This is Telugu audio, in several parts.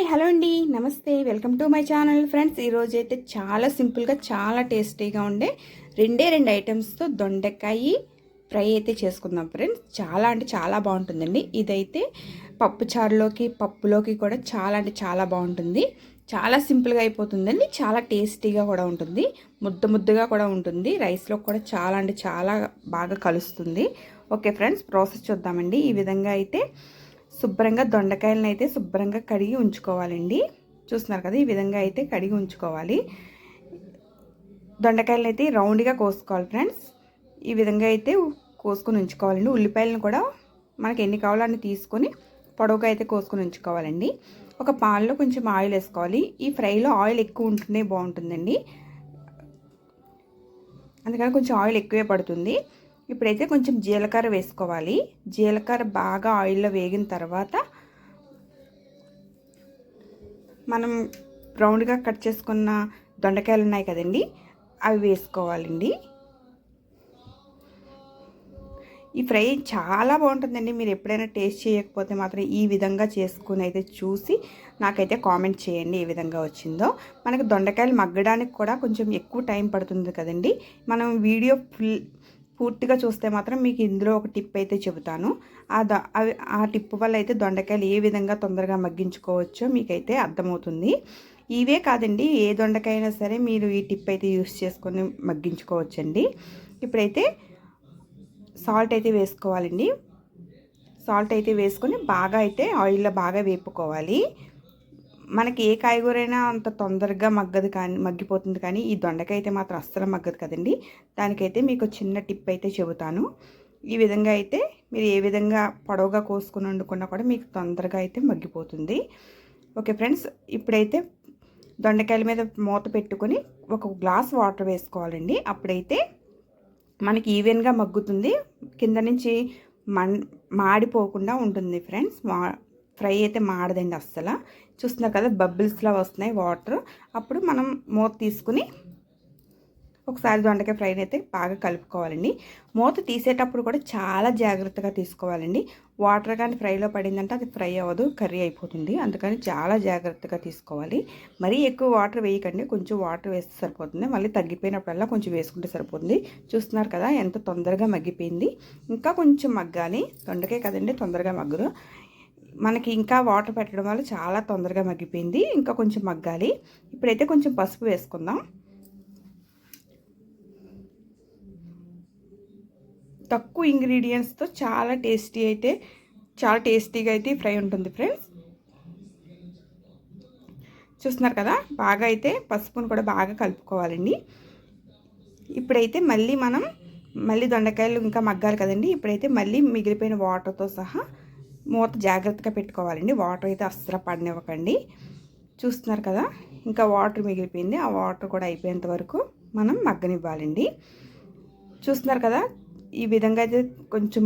హాయ్ హలో అండి. నమస్తే. Welcome to my channel friends. ఈరోజు అయితే చాలా సింపుల్గా చాలా టేస్టీగా ఉండే రెండే రెండు ఐటమ్స్తో దొండకాయ ఫ్రై అయితే చేసుకుందాం ఫ్రెండ్స్. చాలా అంటే చాలా బాగుంటుందండి. ఇదైతే పప్పు చారులోకి పప్పులోకి కూడా చాలా అంటే చాలా బాగుంటుంది. చాలా సింపుల్గా అయిపోతుందండి. చాలా టేస్టీగా కూడా ఉంటుంది. ముద్ద ముద్దగా కూడా ఉంటుంది. రైస్లో కూడా చాలా అంటే చాలా బాగా కలుస్తుంది. ఓకే ఫ్రెండ్స్ ప్రాసెస్ చూద్దామండి. ఈ విధంగా అయితే శుభ్రంగా దొండకాయలను అయితే శుభ్రంగా కడిగి ఉంచుకోవాలండి. చూస్తున్నారు కదా ఈ విధంగా అయితే కడిగి ఉంచుకోవాలి. దొండకాయలను అయితే రౌండ్గా కోసుకోవాలి ఫ్రెండ్స్. ఈ విధంగా అయితే కోసుకొని ఉంచుకోవాలండి. ఉల్లిపాయలను కూడా మనకి ఎన్ని కావాలో అన్ని తీసుకొని పొడవుగా అయితే కోసుకొని ఉంచుకోవాలండి. ఒక పాన్లో కొంచెం ఆయిల్ వేసుకోవాలి. ఈ ఫ్రైలో ఆయిల్ ఎక్కువ ఉంటేనే బాగుంటుందండి. అందుకని కొంచెం ఆయిల్ ఎక్కువే పడుతుంది. ఇప్పుడైతే కొంచెం జీలకర్ర వేసుకోవాలి. జీలకర్ర బాగా ఆయిల్లో వేగిన తర్వాత మనం రౌండ్గా కట్ చేసుకున్న దొండకాయలు ఉన్నాయి కదండి అవి వేసుకోవాలండి. ఈ ఫ్రై చాలా బాగుంటుందండి. మీరు ఎప్పుడైనా టేస్ట్ చేయకపోతే మాత్రం ఈ విధంగా చేసుకుని అయితే చూసి నాకైతే కామెంట్ చేయండి ఏ విధంగా వచ్చిందో. మనకు దొండకాయలు మగ్గడానికి కూడా కొంచెం ఎక్కువ టైం పడుతుంది కదండి. మనం వీడియో ఫుల్ పూర్తిగా చూస్తే మాత్రం మీకు ఇందులో ఒక టిప్ అయితే చెబుతాను. ఆ ద ఆ టిప్ వల్ల అయితే దొండకాయలు ఏ విధంగా తొందరగా మగ్గించుకోవచ్చో మీకైతే అర్థమవుతుంది. ఇవే కాదండి ఏ దొండకాయ అయినా సరే మీరు ఈ టిప్ అయితే యూస్ చేసుకొని మగ్గించుకోవచ్చండి. ఇప్పుడైతే సాల్ట్ అయితే వేసుకోవాలండి. సాల్ట్ అయితే వేసుకొని బాగా అయితే ఆయిల్లో బాగా వేపుకోవాలి. మనకి ఏ కాయగూరైనా అంత తొందరగా మగ్గదు కానీ మగ్గిపోతుంది కానీ ఈ దొండకాయ అయితే మాత్రం అస్సలు మగ్గదు కదండి. దానికైతే మీకు చిన్న టిప్ అయితే చెబుతాను. ఈ విధంగా అయితే మీరు ఏ విధంగా పొడవుగా కోసుకుని వండుకున్నా కూడా మీకు తొందరగా అయితే మగ్గిపోతుంది. ఓకే ఫ్రెండ్స్ ఇప్పుడైతే దొండకాయల మీద మూత పెట్టుకొని ఒక గ్లాస్ వాటర్ వేసుకోవాలండి. అప్పుడైతే మనకి ఈవెన్గా మగ్గుతుంది. కింద నుంచి మన్ మాడిపోకుండా ఉంటుంది ఫ్రెండ్స్. మా ఫ్రై అయితే మాడదండి అస్సలు. చూస్తున్నారు కదా బబుల్స్లా వస్తున్నాయి వాటర్. అప్పుడు మనం మూత తీసుకుని ఒకసారి దొండకాయ ఫ్రైని అయితే బాగా కలుపుకోవాలండి. మూత తీసేటప్పుడు కూడా చాలా జాగ్రత్తగా తీసుకోవాలండి. వాటర్ కానీ ఫ్రైలో పడిందంటే అది ఫ్రై అవ్వదు కర్రీ అయిపోతుంది. అందుకని చాలా జాగ్రత్తగా తీసుకోవాలి. మరీ ఎక్కువ వాటర్ వేయకండి కొంచెం వాటర్ వేస్తే సరిపోతుంది. మళ్ళీ తగ్గిపోయినప్పుడల్లా కొంచెం వేసుకుంటే సరిపోతుంది. చూస్తున్నారు కదా ఎంత తొందరగా మగ్గిపోయింది. ఇంకా కొంచెం మగ్గాలి. దొండకాయ కదండి తొందరగా మగ్గరు. మనకి ఇంకా వాటర్ పెట్టడం వల్ల చాలా తొందరగా మగ్గిపోయింది. ఇంకా కొంచెం మగ్గాలి. ఇప్పుడైతే కొంచెం పసుపు వేసుకుందాం. తక్కువ ఇంగ్రీడియంట్స్తో చాలా టేస్టీ అయితే చాలా టేస్టీగా అయితే ఫ్రై ఉంటుంది ఫ్రెండ్స్. చూస్తున్నారు కదా? బాగా అయితే పసుపును కూడా బాగా కలుపుకోవాలండి. ఇప్పుడైతే మళ్ళీ మనం మళ్ళీ దొండకాయలు ఇంకా మగ్గాలి కదండి. ఇప్పుడైతే మళ్ళీ మిగిలిపోయిన వాటర్తో సహా మూత జాగ్రత్తగా పెట్టుకోవాలండి. వాటర్ అయితే అస్సలు పడనివ్వకండి. చూస్తున్నారు కదా ఇంకా వాటర్ మిగిలిపోయింది. ఆ వాటర్ కూడా అయిపోయేంత వరకు మనం మగ్గనివ్వాలండి. చూస్తున్నారు కదా ఈ విధంగా అయితే కొంచెం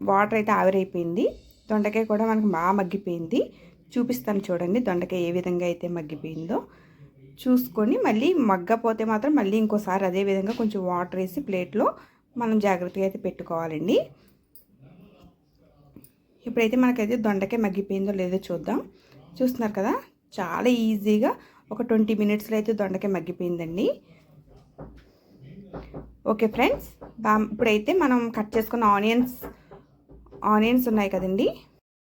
వాటర్ అయితే ఆవిరైపోయింది. దొండకాయ కూడా మనకు బాగా మగ్గిపోయింది. చూపిస్తాను చూడండి దొండకాయ ఏ విధంగా అయితే మగ్గిపోయిందో. చూసుకొని మళ్ళీ మగ్గపోతే మాత్రం మళ్ళీ ఇంకోసారి అదే విధంగా కొంచెం వాటర్ వేసి ప్లేట్లో మనం జాగ్రత్తగా అయితే పెట్టుకోవాలండి. ఇప్పుడైతే మనకైతే దొండకాయ మగ్గిపోయిందో లేదో చూద్దాం. చూస్తున్నారు కదా? చాలా ఈజీగా ఒక ట్వంటీ మినిట్స్లో అయితే దొండకాయ మగ్గిపోయిందండి. ఓకే ఫ్రెండ్స్ బా ఇప్పుడైతే మనం కట్ చేసుకున్న ఆనియన్స్ ఆనియన్స్ ఉన్నాయి కదండి.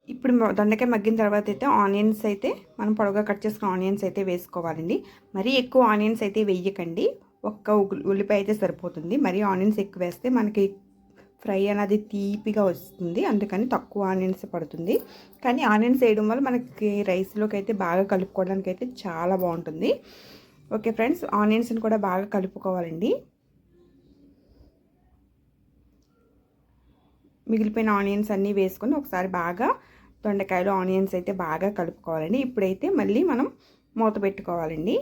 ఇప్పుడు దొండకాయ మగ్గిన తర్వాత అయితే ఆనియన్స్ అయితే మనం పొడవుగా కట్ చేసుకున్న ఆనియన్స్ అయితే వేసుకోవాలండి. మరీ ఎక్కువ ఆనియన్స్ అయితే వేయకండి. ఒక్క ఉల్లిపాయ అయితే సరిపోతుంది. మరీ ఆనియన్స్ ఎక్కువ వేస్తే మనకి ఫ్రై అనేది తీపిగా వస్తుంది. అందుకని తక్కువ ఆనియన్స్ పడుతుంది. కానీ ఆనియన్స్ వేయడం వల్ల మనకి రైస్లోకి అయితే బాగా కలుపుకోవడానికి అయితే చాలా బాగుంటుంది. ఓకే ఫ్రెండ్స్ ఆనియన్స్ని కూడా బాగా కలుపుకోవాలండి. మిగిలిపోయిన ఆనియన్స్ అన్నీ వేసుకొని ఒకసారి బాగా దొండకాయలు ఆనియన్స్ అయితే బాగా కలుపుకోవాలండి. ఇప్పుడైతే మళ్ళీ మనం మూత పెట్టుకోవాలండి.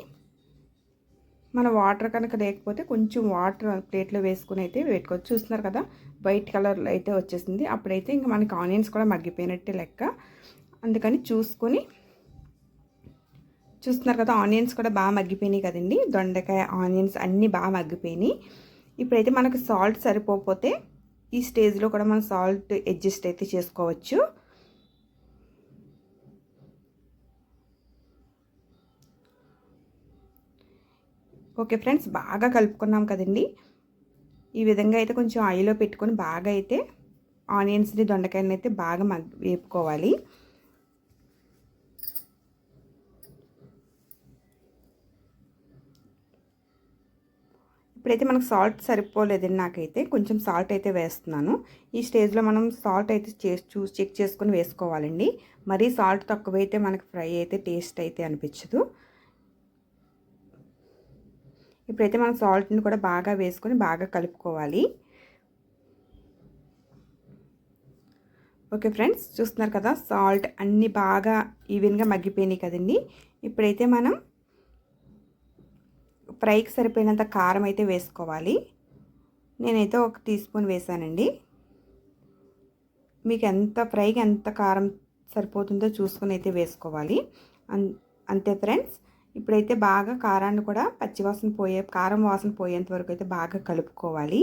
మన వాటర్ కనుక లేకపోతే కొంచెం వాటర్ ప్లేట్లో వేసుకుని అయితే పెట్టుకోవచ్చు. చూస్తున్నారు కదా వైట్ కలర్ అయితే వచ్చేసింది. అప్పుడైతే ఇంకా మనకి ఆనియన్స్ కూడా మగ్గిపోయినట్టే లెక్క. అందుకని చూసుకొని చూస్తున్నారు కదా ఆనియన్స్ కూడా బాగా మగ్గిపోయినాయి కదండి. దొండకాయ ఆనియన్స్ అన్నీ బాగా మగ్గిపోయినాయి. ఇప్పుడైతే మనకు సాల్ట్ సరిపోతే ఈ స్టేజ్లో కూడా మనం సాల్ట్ అడ్జస్ట్ అయితే చేసుకోవచ్చు. ఓకే ఫ్రెండ్స్ బాగా కలుపుకున్నాం కదండి. ఈ విధంగా అయితే కొంచెం ఆయిల్లో పెట్టుకొని బాగా అయితే ఆనియన్స్ని దొండకాయలని అయితే బాగా మగ్ వేపుకోవాలి. ఇప్పుడైతే మనకు సాల్ట్ సరిపోలేదండి నాకైతే. కొంచెం సాల్ట్ అయితే వేస్తున్నాను. ఈ స్టేజ్లో మనం సాల్ట్ అయితే చేసి చూసి చెక్ చేసుకొని వేసుకోవాలండి. మరీ సాల్ట్ తక్కువైతే మనకు ఫ్రై అయితే టేస్ట్ అయితే అనిపించదు. ఇప్పుడైతే మనం సాల్ట్ని కూడా బాగా వేసుకొని బాగా కలుపుకోవాలి. ఓకే ఫ్రెండ్స్ చూస్తున్నారు కదా సాల్ట్ అన్నీ బాగా ఈవెన్గా మగ్గిపోయినాయి కదండి. ఇప్పుడైతే మనం ఫ్రైకి సరిపోయినంత కారం అయితే వేసుకోవాలి. నేనైతే ఒక టీ స్పూన్ వేసానండి. మీకు ఎంత ఫ్రైకి ఎంత కారం సరిపోతుందో చూసుకొని అయితే వేసుకోవాలి. అంతే ఫ్రెండ్స్. ఇప్పుడైతే బాగా కారాన్ని కూడా పచ్చివాసన పోయే కారం వాసన పోయేంత వరకు అయితే బాగా కలుపుకోవాలి.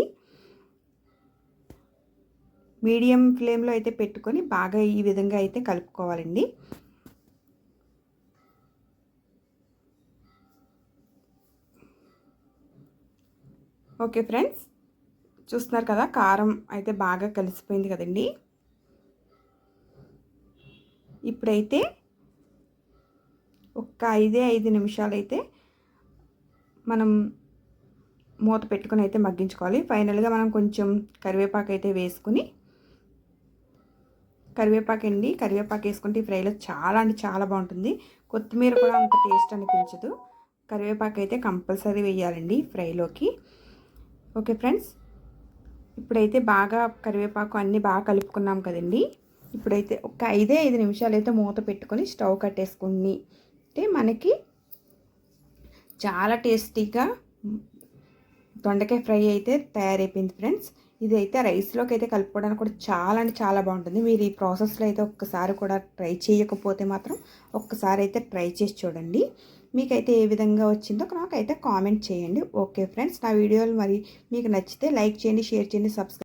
మీడియం ఫ్లేమ్లో అయితే పెట్టుకొని బాగా ఈ విధంగా అయితే కలుపుకోవాలండి. ఓకే ఫ్రెండ్స్ చూస్తున్నారు కదా కారం అయితే బాగా కలిసిపోయింది కదండి. ఇప్పుడైతే ఒక ఐదే ఐదు నిమిషాలు అయితే మనం మూత పెట్టుకొని అయితే మగ్గించుకోవాలి. ఫైనల్గా మనం కొంచెం కరివేపాకు అయితే వేసుకుని కరివేపాకు అండి కరివేపాకు వేసుకుంటే ఈ ఫ్రైలో చాలా అంటే చాలా బాగుంటుంది. కొత్తిమీర కూడా అంత టేస్ట్ అనిపించదు. కరివేపాకు అయితే కంపల్సరీ వేయాలండి ఫ్రైలోకి. ఓకే ఫ్రెండ్స్ ఇప్పుడైతే బాగా కరివేపాకు అన్నీ బాగా కలుపుకున్నాం కదండి. ఇప్పుడైతే ఒక ఐదే ఐదు నిమిషాలు అయితే మూత పెట్టుకొని స్టవ్ కట్టేసుకుని అంటే మనకి చాలా టేస్టీగా దొండకాయ ఫ్రై అయితే తయారైపోయింది ఫ్రెండ్స్. ఇది అయితే రైస్లోకి అయితే కలుపుకోవడానికి కూడా చాలా అంటే చాలా బాగుంటుంది. మీరు ఈ ప్రాసెస్లో అయితే ఒక్కసారి కూడా ట్రై చేయకపోతే మాత్రం ఒక్కసారి అయితే ట్రై చేసి చూడండి. మీకైతే ఏ విధంగా వచ్చిందో నాకైతే కామెంట్ చేయండి. ఓకే ఫ్రెండ్స్ నా వీడియోలు మరి మీకు నచ్చితే లైక్ చేయండి షేర్ చేయండి సబ్స్క్రైబ్